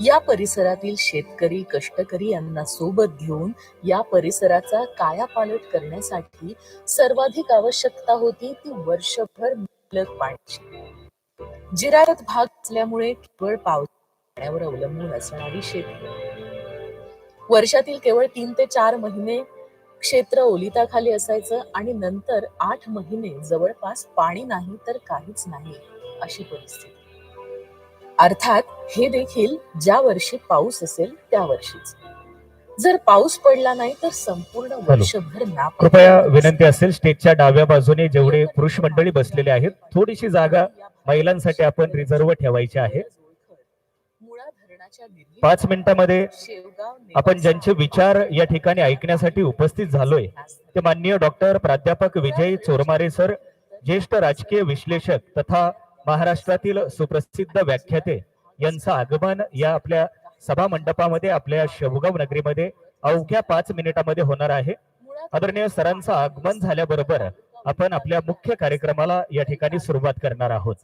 या परिसरातील शेतकरी कष्टकरी यांना सोबत घेऊन या परिसराचा कायापालट करण्यासाठी सर्वाधिक आवश्यकता होती ती वर्षभर मुबलक पाण्याची. जिरायत भाग असल्यामुळे केवळ पाऊस पाण्यावर अवलंबून असणारी शेती. वर्षातील केवळ तीन ते चार महिने क्षेत्र ओलिताखाली असायचं आणि नंतर आठ महिने जवळपास पाणी नाही तर काहीच नाही अशी परिस्थिती. अर्थात हे देखील ज्या वर्षी पाऊस असेल त्या वर्षीच. जर पाऊस पडला नाही तर संपूर्ण वर्षभर नाप कृपया विनंती असेल स्टेजच्या डाव्या बाजूने जेवढे पुरुष मंडळी बसलेले आहेत थोडीशी जागा महिलांसाठी आपण रिझर्व ठेवायची आहे. मुळा धरणाच्या निर्मितीत पाच मिनिटांमध्ये आपण ज्यांचे विचार या ठिकाणी ऐकण्यासाठी उपस्थित झालोय ते माननीय डॉक्टर प्राध्यापक विजय चोरमारे सर ज्येष्ठ राजकीय विश्लेषक तथा महाराष्ट्रातील सुप्रसिद्ध व्याख्याते यांचं आगमन या आपल्या सभा मंडपामध्ये आपल्या शेवगाव नगरीमध्ये अवघ्या पाच मिनिटामध्ये होणार आहे. आदरणीय सरांचं आगमन झाल्याबरोबर आपण आपल्या मुख्य कार्यक्रमाला या ठिकाणी सुरुवात करणार आहोत.